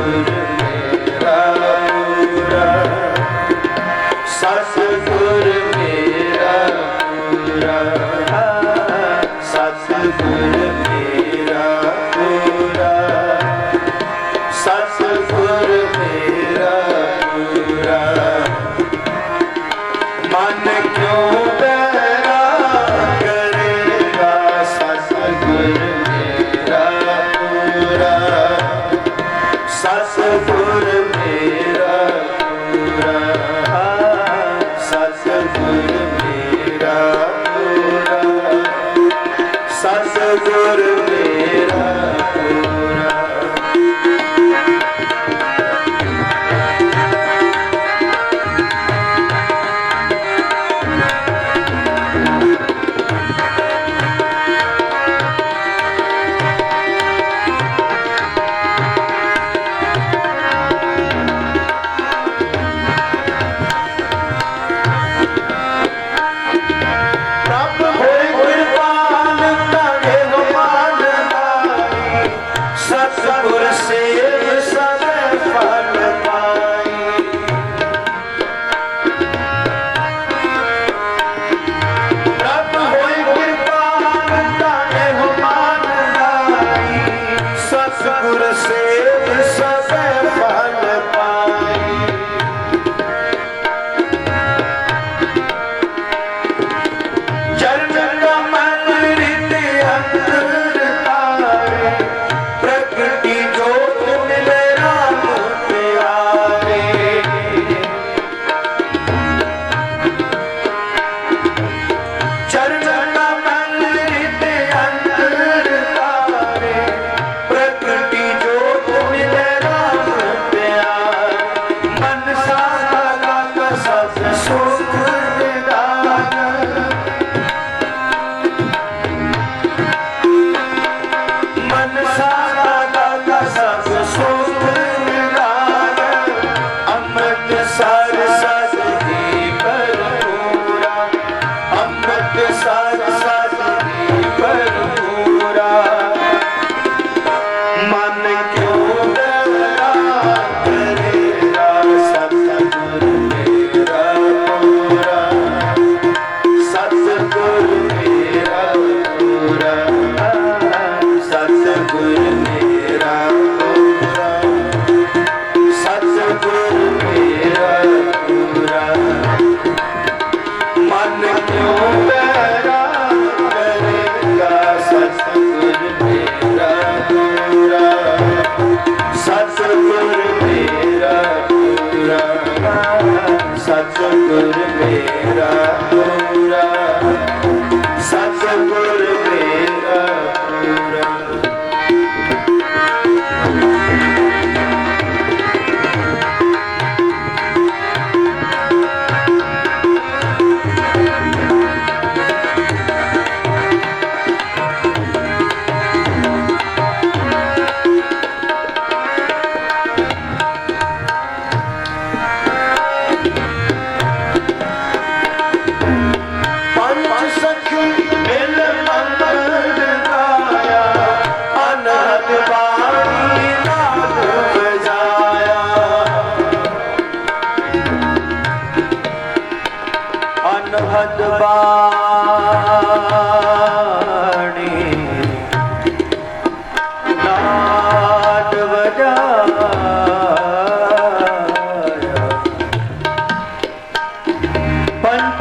Guru. ਸਸਗੁਰ ਮੇਰਾ ਤੋਰਾ ਸਤਿਗੁਰ Por ser essa minha família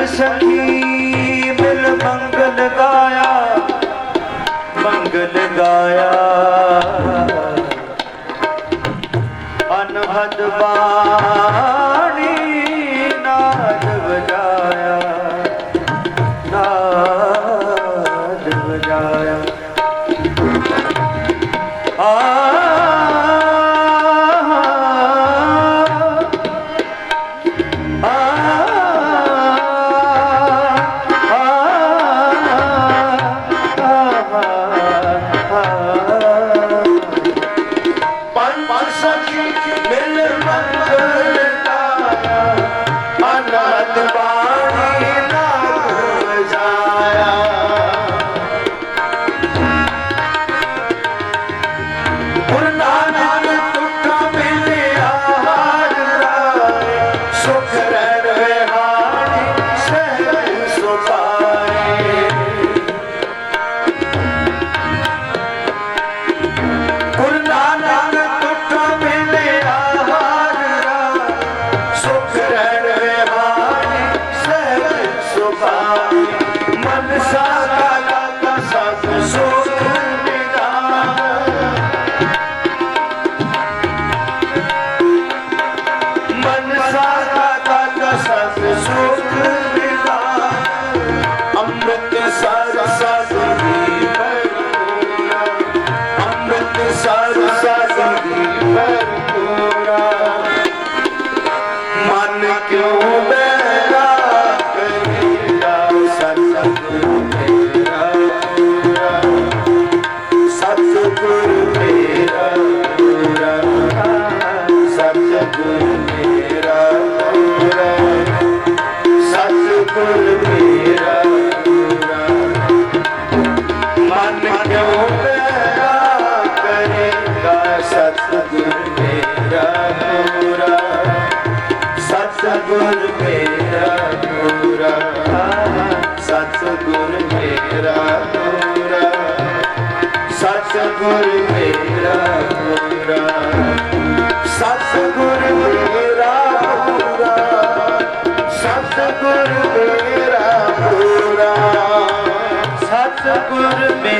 ਹਰ ਸਖੀ ਮਿਲ ਮੰਗਲ ਗਾਇਆ ਮੰਗਲ ਗਾਇਆ। ਅਨਹਦ ਬਾਣੀ ਗੁਰ ਮੇਰਾ ਪੂਰਾ ਸਤ ਗੁਰ ਮੇਰਾ ਪੂਰਾ ਸਤ ਸਤਿਗੁਰੂ ਮੇਰਾ ਪੂਰਾ ਸਤ ਗੁਰ ਮੇਰਾ ਪੂਰਾ ਸਤ ਗੁਰ ਮੇਰਾ ਪੂਰਾ ਸਤ ਮੇਰਾ